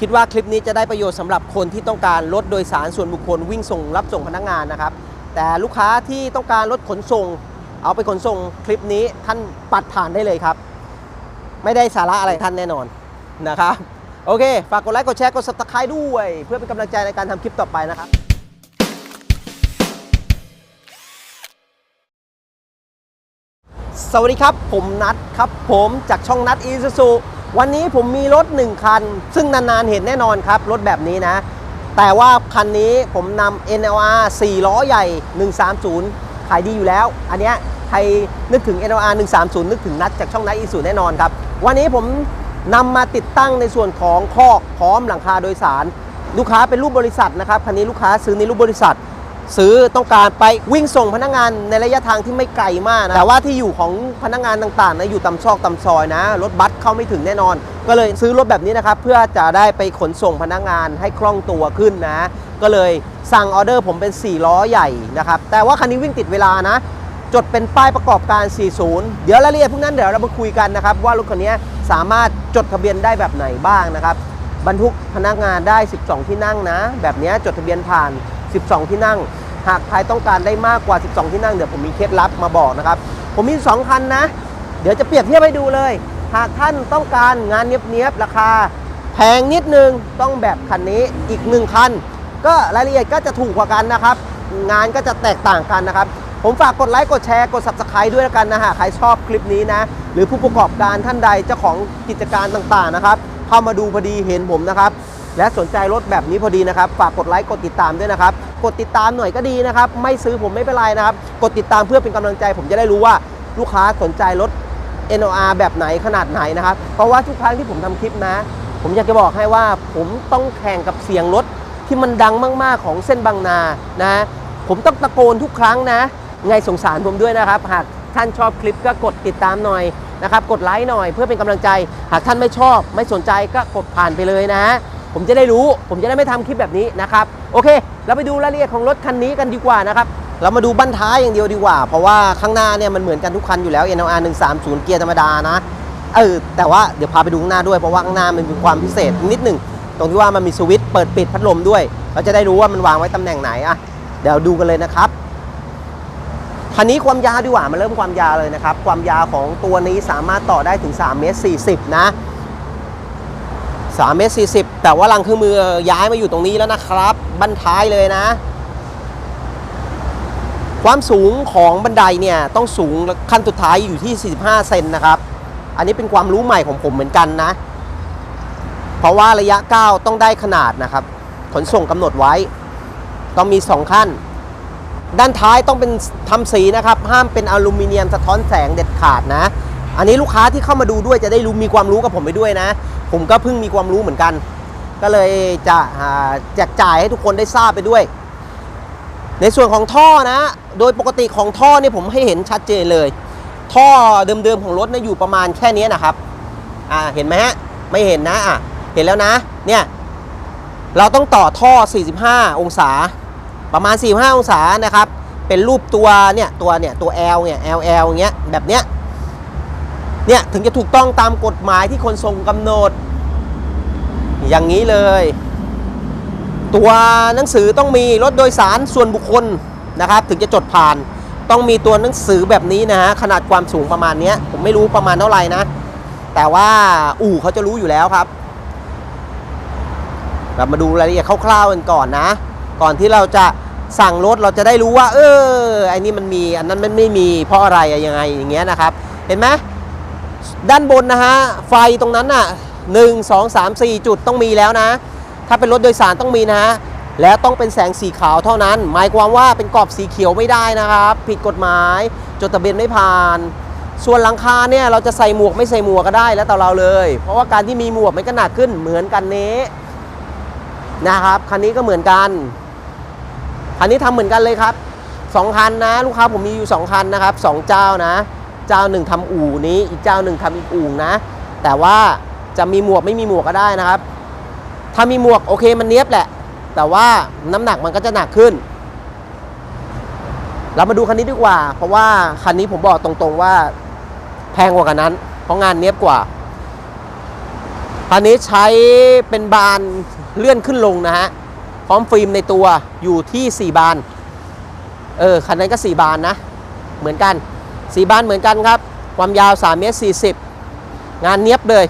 คิดว่าคลิปนี้จะได้ประโยชน์สำหรับคนที่ต้องการรถโดยสารส่วนบุคคลวิ่งส่งรับส่งพนักงานนะครับ แต่ลูกค้าที่ต้องการรถขนส่ง เอาไปขนส่งคลิปนี้ท่านปัดผ่านได้เลยครับ ไม่ได้สาระอะไรท่านแน่นอนนะครับ โอเค ฝากกดไลค์กดแชร์กด subscribe ด้วย เพื่อเป็นกำลังใจในการทำคลิปต่อไปนะครับสวัสดีครับ ผมนัดครับผมจากช่องนัดอีซูซู วันนี้ผมมีรถ 1 คัน ซึ่งนานๆเห็นแน่นอนครับ รถแบบนี้นะ แต่ว่าคันนี้ผมนำ NLR 4 ล้อใหญ่ 130 ขายดีอยู่แล้ว อันเนี้ยใครนึกถึง NLR 130 นึกถึงนัดจากช่องนัดอีซูแน่นอนครับ วันนี้ผมนำมาติดตั้งในส่วนของคอกพร้อมหลังคาโดยสาร ลูกค้าเป็นรูปบริษัทนะครับคันนี้ลูกค้าซื้อในรูปบริษัท ซื้อต้องการไปวิ่งส่งพนักงานในระยะทางที่ไม่ไกลมากนะแต่ว่าที่อยู่ของพนักงานต่างๆนะอยู่ตำซอกตำซอยนะ รถบัสเข้าไม่ถึงแน่นอน ก็เลยซื้อรถแบบนี้นะครับเพื่อจะได้ไปขนส่งพนักงานให้คล่องตัวขึ้นนะ ก็เลยสั่งออเดอร์ผมเป็น 4 ล้อใหญ่นะครับแต่ว่าคันนี้วิ่งติดเวลานะ จดเป็นป้ายประกอบการ 40 เดี๋ยวรายละเอียดพวกนั้นเดี๋ยวเรามาคุยกันนะครับว่ารถคันนี้สามารถจดทะเบียนได้แบบไหนบ้างนะครับบรรทุกพนักงานได้ 12 ที่นั่งนะ แบบนี้จดทะเบียนผ่าน 12 ที่นั่ง หากใครต้องการได้มากกว่า 12 ที่นั่ง เดี๋ยวผมมีเคล็ดลับมาบอกนะครับ ผมมี 2 คันนะ เดี๋ยวจะเปรียบเทียบให้ดูเลย หากท่านต้องการงานเนี้ยบๆราคา แพงนิดนึงต้องแบบคันนี้อีก 1 คัน ก็รายละเอียดก็จะถูกกว่ากันนะครับ งานก็จะแตกต่างกันนะครับผมฝากกดไลค์กดแชร์กด subscribe ด้วยแล้วกันนะฮะใครชอบคลิปนี้นะ หรือผู้ประกอบการท่านใดเจ้าของกิจการต่างๆนะครับ เข้ามาดูพอดีเห็นผมนะครับ และสนใจรถแบบนี้พอดีนะครับ ฝากกดไลค์กดติดตามด้วยนะครับ กดติดตามหน่อยก็ดีนะครับ ไม่ซื้อผมไม่เป็นไรนะครับ กดติดตามเพื่อเป็นกำลังใจ ผมจะได้รู้ว่าลูกค้าสนใจรถ NOR แบบไหนขนาดไหนนะครับ เพราะว่าทุกครั้งที่ผมทำคลิปนะ ผมอยากจะบอกให้ว่าผมต้องแข่งกับเสียงรถที่มันดังมาก ๆ ของเส้นบางนานะ ผมต้องตะโกนทุกครั้งนะไงสงสารผมด้วยนะครับ หากท่านชอบคลิปก็กดติดตามหน่อยนะครับ กดไลค์หน่อยเพื่อเป็นกำลังใจ หากท่านไม่ชอบไม่สนใจก็กดผ่านไปเลยนะ ผมจะได้รู้ ผมจะได้ไม่ทำคลิปแบบนี้นะครับ โอเค เราไปดูรายละเอียดของรถคันนี้กันดีกว่านะครับ เรามาดูบั้นท้ายอย่างเดียวดีกว่า เพราะว่าข้างหน้าเนี่ยมันเหมือนกันทุกคันอยู่แล้ว NLR 130 เกียร์ธรรมดานะ เออ แต่ว่าเดี๋ยวพาไปดูข้างหน้าด้วย เพราะว่าข้างหน้ามันมีความพิเศษนิดหนึ่ง ตรงที่ว่ามันมีสวิตช์เปิดปิดพัดลมด้วย เราจะได้รู้ว่ามันวางไว้ตำแหน่งไหนอะ เดี๋ยวดูกันเลยนะครับคันนี้ความยาวดีกว่ามาเริ่มความยาวเลยนะครับ ความยาวของตัวนี้สามารถต่อได้ถึง3เมตร40 นะ 3เมตร40 แต่ว่ารังเครื่องมือย้ายมาอยู่ตรงนี้แล้วนะครับ บั้นท้ายเลยนะ ความสูงของบันไดเนี่ยต้องสูงขั้นสุดท้ายอยู่ที่ 45 เซนนะครับ อันนี้เป็นความรู้ใหม่ของผมเหมือนกันนะ เพราะว่าระยะก้าวต้องได้ขนาดนะครับ ขนส่งกำหนดไว้ ต้องมี 2 ขั้น ด้านท้ายต้องเป็นทำสีนะครับ ห้ามเป็นอลูมิเนียมสะท้อนแสงเด็ดขาดนะ อันนี้ลูกค้าที่เข้ามาดูด้วยจะได้รู้มีความรู้กับผมไปด้วยนะ ผมก็เพิ่งมีความรู้เหมือนกัน ก็เลยจะแจกจ่ายให้ทุกคนได้ทราบไปด้วย ในส่วนของท่อนะ โดยปกติของท่อเนี่ยผมให้เห็นชัดเจนเลย ท่อเดิมๆของรถนะอยู่ประมาณแค่นี้นะครับอ่าเห็นไหมฮะไม่เห็นนะอะเห็นแล้วนะเนี่ยเราต้องต่อท่อ 45 องศา ประมาณ 45 องศานะครับ เป็นรูปตัวเนี่ยตัวเนี่ยตัว L เนี่ย LL เงี้ยแบบเนี้ย เนี่ยถึงจะถูกต้องตามกฎหมายที่คนทรงกำหนด อย่างนี้เลย ตัวหนังสือต้องมีรถโดยสารส่วนบุคคลนะครับ ถึงจะจดผ่าน ต้องมีตัวหนังสือแบบนี้นะฮะขนาดความสูงประมาณเนี้ยผมไม่รู้ประมาณเท่าไหร่นะ แต่ว่าอู่เขาจะรู้อยู่แล้วครับเรามาดูรายละเอียดคร่าวๆกันก่อนนะ ก่อนที่เราจะสั่งรถเราจะได้รู้ว่า เออไอ้นี่มันมี อันนั้นมันไม่มีเพราะอะไรยังไงอย่างเงี้ยนะครับ เห็นไหม ด้านบนนะฮะ ไฟตรงนั้นน่ะหนึ่งสองสามสี่จุดต้องมีแล้วนะ ถ้าเป็นรถโดยสารต้องมีนะฮะ แล้วต้องเป็นแสงสีขาวเท่านั้น หมายความว่าเป็นกรอบสีเขียวไม่ได้นะครับ ผิดกฎหมายจดทะเบียนไม่ผ่าน ส่วนหลังคาเนี่ยเราจะใส่หมวกไม่ใส่หมวกก็ได้แล้วแต่เราเลย เพราะว่าการที่มีหมวกมันก็หนักขึ้นเหมือนกันนี้นะครับคันนี้ก็เหมือนกันคันนี้ทำเหมือนกันเลยครับสองคันนะ ลูกค้าผมมีอยู่สองคันนะครับสองเจ้านะ เจ้าหนึ่งทำอู่นี้ อีกเจ้าหนึ่งทำอีกอู่นะ แต่ว่าจะมีหมวกไม่มีหมวกก็ได้นะครับ ถ้ามีหมวกโอเคมันเนี้ยบแหละ แต่ว่าน้ำหนักมันก็จะหนักขึ้น เรามาดูคันนี้ดีกว่า เพราะว่าคันนี้ผมบอกตรงๆว่า แพงกว่ากันนั้น เพราะงานเนี้ยบกว่าคันนี้ใช้เป็นบานเลื่อนขึ้นลงนะฮะพร้อมฟิล์มในตัวอยู่ที่ 4 บาน เออคันนั้นก็ 4 บานนะ เหมือนกัน 4บานเหมือนกันครับ ความยาว3เมตร40 งานเนี้ยบเลย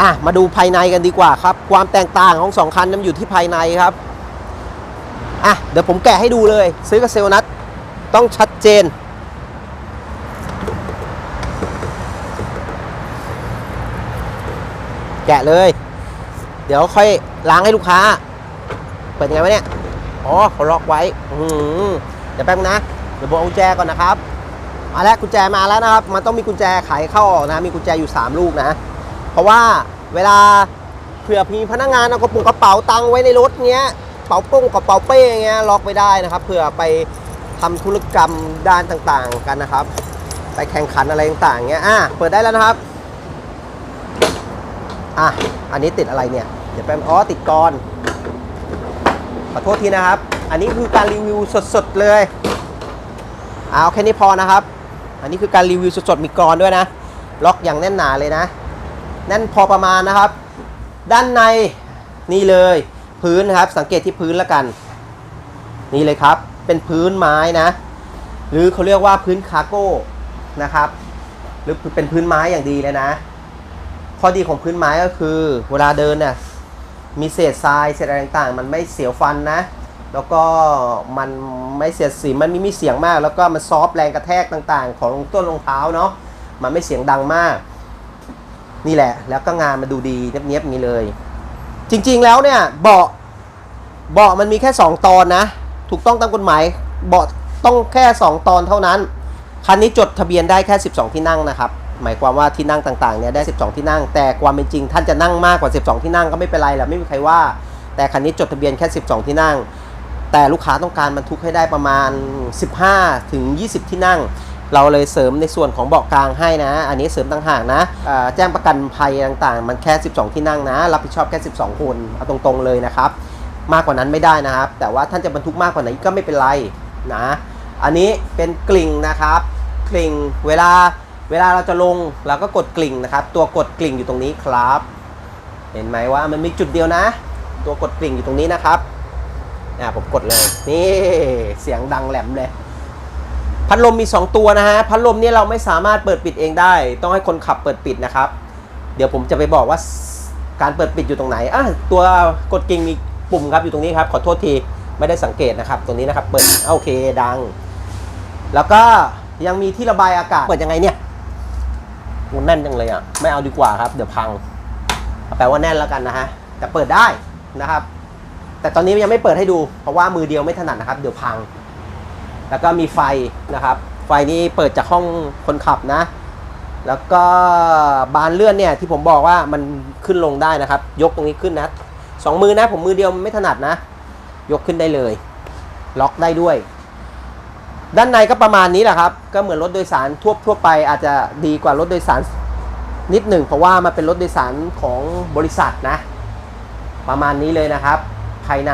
อะ มาดูภายในกันดีกว่าครับ ความแตกต่างของสองคันนั้นอยู่ที่ภายในครับ อะ เดี๋ยวผมแกะให้ดูเลย ซื้อกับเซลลนัทต้องชัดเจน แกะเลย เดี๋ยวค่อยล้างให้ลูกค้า เปิดยังไงวะเนี่ย อ๋อเขาล็อกไว้ อืม เดี๋ยวแป๊บนึงนะเดี๋ยวผมเอากุญแจก่อนนะครับมาแล้วกุญแจมาแล้วนะครับ มันต้องมีกุญแจไขเข้าออกนะ มีกุญแจอยู่ 3 ลูกนะ เพราะว่าเวลาเผื่อมีพนักงานเอากระปุกกระเป๋าตังค์ไว้ในรถเงี้ยเป๋าปุ้งกระเป๋าเป้เงี้ยล็อกไว้ได้นะครับเผื่อไปทำธุรกรรมด้านต่างๆกันนะครับ ไปแข่งขันอะไรต่างๆเงี้ยอะเปิดได้แล้วนะครับอะอันนี้ติดอะไรเนี่ยเดี๋ยวแป๊บอ๋อติดกรอนขอโทษทีนะครับ อันนี้คือการรีวิวสดๆเลยเอาแค่นี้พอนะครับ อันนี้คือการรีวิวสดๆมีกรอนด้วยนะ ล็อกอย่างแน่นหนาเลยนะ แน่นพอประมาณนะครับ ด้านในนี่เลยพื้นนะครับ สังเกตที่พื้นแล้วกัน นี่เลยครับ เป็นพื้นไม้นะ หรือเขาเรียกว่าพื้นคาร์โก้นะครับ หรือเป็นพื้นไม้อย่างดีเลยนะ ข้อดีของพื้นไม้ก็คือ เวลาเดินเนี่ยมีเศษทรายเศษอะไรต่างๆ มันไม่เสียวฟันนะ แล้วก็มันไม่เสียดสีมันไม่มีเสียงมาก แล้วก็มันซอฟแรงกระแทกต่างๆ ของต้นรองเท้าเนาะมันไม่เสียงดังมาก นี่แหละ แล้วก็งานมันดูดีเนียบๆนี้เลย จริงๆแล้วเนี่ยเบาะเบาะมันมีแค่ 2 ตอนนะ ถูกต้องตามกฎหมายเบาะต้องแค่ 2 ตอนเท่านั้น คันนี้จดทะเบียนได้แค่ 12 ที่นั่งนะครับ หมายความว่าที่นั่งต่างๆเนี่ยได้ 12 ที่นั่ง แต่ความเป็นจริงท่านจะนั่งมากกว่า 12 ที่นั่งก็ไม่เป็นไรแหละไม่มีใครว่า แต่คันนี้จดทะเบียนแค่ 12 ที่นั่ง แต่ลูกค้าต้องการบรรทุกให้ได้ประมาณ 15 ถึง 20 ที่นั่ง เราเลยเสริมในส่วนของเบาะกลางให้นะ อันนี้เสริมต่างหากนะแจ้งประกันภัยต่างๆ มันแค่ 12 ที่นั่งนะ รับผิดชอบแค่ 12 คนเอาตรงๆเลยนะครับ มากกว่านั้นไม่ได้นะครับ แต่ว่าท่านจะบรรทุกมากกว่านั้นก็ไม่เป็นไรนะ อันนี้เป็นกลิ่งนะครับ กลิ่งเวลาเวลาเราจะลงเราก็กดกลิ่งนะครับ ตัวกดกลิ่งอยู่ตรงนี้ครับ เห็นไหมว่ามันมีจุดเดียวนะ ตัวกดกลิ่งอยู่ตรงนี้นะครับ อ่าผมกดเลย นี่เสียงดังแหลมเลย พัดลมมี 2 ตัวนะฮะ พัดลมเนี่ยเราไม่สามารถเปิดปิดเองได้ ต้องให้คนขับเปิดปิดนะครับ เดี๋ยวผมจะไปบอกว่าการเปิดปิดอยู่ตรงไหนอะตัวกดกิ่งมีปุ่มครับอยู่ตรงนี้ครับ ขอโทษทีไม่ได้สังเกตนะครับ ตรงนี้นะครับ เปิดอะโอเคดัง แล้วก็ยังมีที่ระบายอากาศเปิดยังไงเนี่ยมันแน่นจังเลยอะ ไม่เอาดีกว่าครับ เดี๋ยวพัง แปลว่าแน่นแล้วกันนะฮะ แต่เปิดได้นะครับ แต่ตอนนี้ยังไม่เปิดให้ดู เพราะว่ามือเดียวไม่ถนัดนะครับ เดี๋ยวพัง แล้วก็มีไฟนะครับ ไฟนี้เปิดจากห้องคนขับนะ แล้วก็บานเลื่อนเนี่ยที่ผมบอกว่ามันขึ้นลงได้นะครับ ยกตรงนี้ขึ้นนะสองมือนะ ผมมือเดียวไม่ถนัดนะ ยกขึ้นได้เลย ล็อกได้ด้วย ด้านในก็ประมาณนี้แหละครับ ก็เหมือนรถโดยสารทั่วทั่วไปอาจจะดีกว่ารถโดยสารนิดหนึ่งเพราะว่ามันเป็นรถโดยสารของบริษัทนะ ประมาณนี้เลยนะครับ ภายใน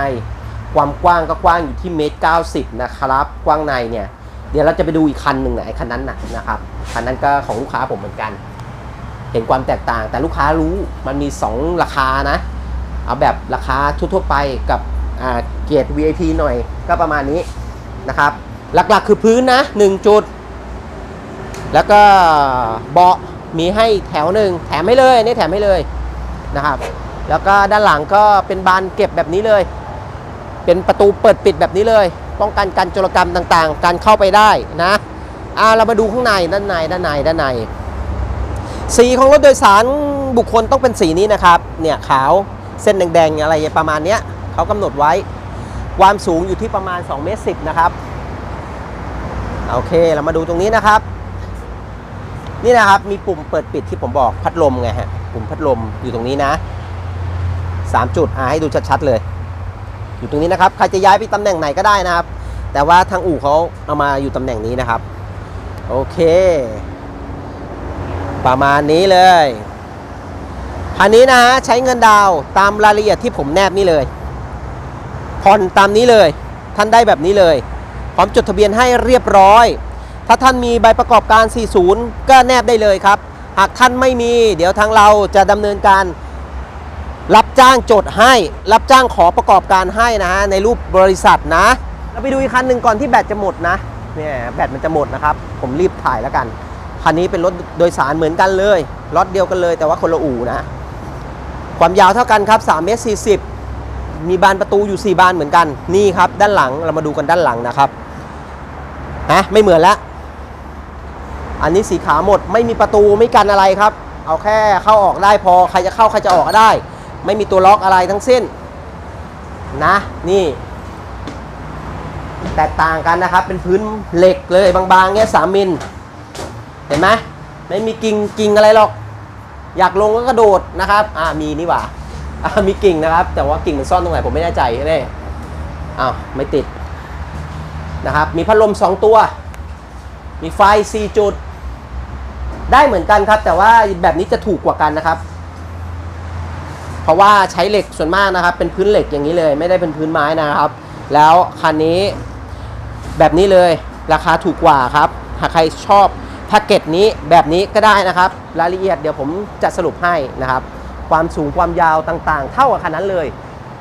ความกว้างก็กว้างอยู่ที่เมตรเก้าสิบนะครับ กว้างในเนี่ย เดี๋ยวเราจะไปดูอีกคันหนึ่งนะไอ้คันนั้นนะนะครับ คันนั้นก็ของลูกค้าผมเหมือนกัน เห็นความแตกต่าง แต่ลูกค้ารู้มันมี 2 ราคานะ เอาแบบราคาทั่วๆไปกับเกียรติ VIP หน่อยก็ประมาณนี้นะครับ หลักๆคือพื้นนะ 1 จุด แล้วก็เบาะมีให้แถวหนึ่งแถมให้เลยอันนี่แถมให้เลยนะครับ แล้วก็ด้านหลังก็เป็นบานเก็บแบบนี้เลย เป็นประตูเปิดปิดแบบนี้เลย ป้องกันการโจรกรรมต่างๆ การเข้าไปได้นะอ่าเรามาดูข้างในด้านในด้านในด้านใน สีของรถโดยสารบุคคลต้องเป็นสีนี้นะครับ เนี่ยขาวเส้นแดงๆอะไรประมาณเนี้ยเขากำหนดไว้ ความสูงอยู่ที่ประมาณ2เมตร10นะครับ โอเคเรามาดูตรงนี้นะครับ นี่นะครับมีปุ่มเปิดปิดที่ผมบอกพัดลมไงฮะ ปุ่มพัดลมอยู่ตรงนี้นะ 3 จุดอ่าให้ดูชัดๆเลย อยู่ตรงนี้นะครับใครจะย้ายไปตำแหน่งไหนก็ได้นะครับ แต่ว่าทางอู่เขาเอามาอยู่ตำแหน่งนี้นะครับ โอเค ประมาณนี้เลยคันนี้นะฮะใช้เงินดาวตามรายละเอียดที่ผมแนบนี่เลยผ่อนตามนี้เลย ท่านได้แบบนี้เลยพร้อมจดทะเบียนให้เรียบร้อย ถ้าท่านมีใบประกอบการ 40 ก็แนบได้เลยครับ หากท่านไม่มี เดี๋ยวทางเราจะดำเนินการ รับจ้างจดให้ รับจ้างขอประกอบการให้นะฮะในรูปบริษัทนะ เราไปดูอีกคันหนึ่งก่อนที่แบตจะหมดนะเนี่ยแบตมันจะหมดนะครับ ผมรีบถ่ายแล้วกัน คันนี้เป็นรถโดยสารเหมือนกันเลยรถเดียวกันเลยแต่ว่าคนละอู่นะ ความยาวเท่ากันครับ3เมตร40 มีบานประตูอยู่ 4 บานเหมือนกัน นี่ครับ ด้านหลังเรามาดูกันด้านหลังนะครับนะไม่เหมือนละอันนี้สีขาวหมดไม่มีประตูไม่กันอะไรครับ เอาแค่เข้าออกได้พอใครจะเข้าใครจะออกก็ได้ ไม่มีตัวล็อกอะไรทั้งสิ้นนะนี่ แตกต่างกันนะครับ เป็นพื้นเหล็กเลยบางๆเงี้ยสามมิลเห็นไหมไม่มีกิ่งกิ่งอะไรหรอก อยากลงก็กระโดดนะครับอ่ามีนี่หว่าอ่ามีกิ่งนะครับ แต่ว่ากิ่งมันซ่อนตรงไหนผมไม่แน่ใจแน่อ้าวไม่ติดนะครับ มีพัดลม 2 ตัว มีไฟ 4 จุด ได้เหมือนกันครับ แต่ว่าแบบนี้จะถูกกว่ากันนะครับ เพราะว่าใช้เหล็กส่วนมากนะครับ เป็นพื้นเหล็กอย่างนี้เลย ไม่ได้เป็นพื้นไม้นะครับ แล้วคันนี้แบบนี้เลยราคาถูกกว่าครับ หากใครชอบแพ็กเกจนี้แบบนี้ก็ได้นะครับ รายละเอียดเดี๋ยวผมจะสรุปให้นะครับ ความสูงความยาวต่างๆ เท่ากับคันนั้นเลย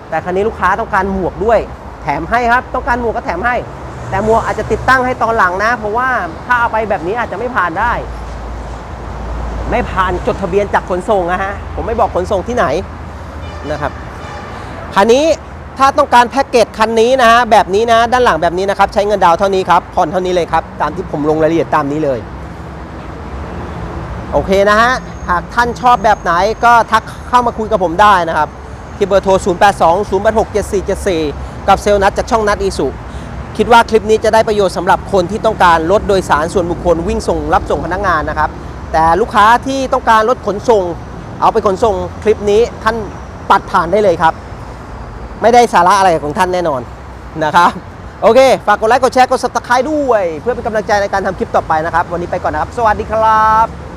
แต่คันนี้ลูกค้าต้องการหมวกด้วย แถมให้ครับ ต้องการหมวกก็แถมให้ แต่หมวกอาจจะติดตั้งให้ตอนหลังนะ เพราะว่าถ้าเอาไปแบบนี้อาจจะไม่ผ่านได้ ไม่ผ่านจดทะเบียนจากขนส่งนะฮะผมไม่บอกขนส่งที่ไหน นะครับคันนี้ถ้าต้องการแพ็กเกจคันนี้นะฮะแบบนี้นะด้านหลังแบบนี้นะครับ ใช้เงินดาวน์เท่านี้ครับผ่อนเท่านี้เลยครับ ตามที่ผมลงรายละเอียดตามนี้เลย โอเคนะฮะหากท่านชอบแบบไหนก็ทักเข้ามาคุยกับผมได้นะครับ ที่เบอร์โทร 0 8 2 0 8 6 7 4 7 4 กับเซลล์นัดจากช่องนัดอีสุคิดว่าคลิปนี้จะได้ประโยชน์สำหรับคนที่ต้องการรถโดยสารส่วนบุคคลวิ่งส่งรับส่งพนักงานนะครับ แต่ลูกค้าที่ต้องการรถขนส่ง เอาไปขนส่งคลิปนี้ท่าน ปัดผ่านได้เลยครับ ไม่ได้สาระอะไรของท่านแน่นอนนะครับโอเค ฝากกดไลค์ กดแชร์ กดซับสไคร b e ด้วย เพื่อเป็นกำลังใจในการทำคลิปต่อไปนะครับ วันนี้ไปก่อนนะครับ สวัสดีครับ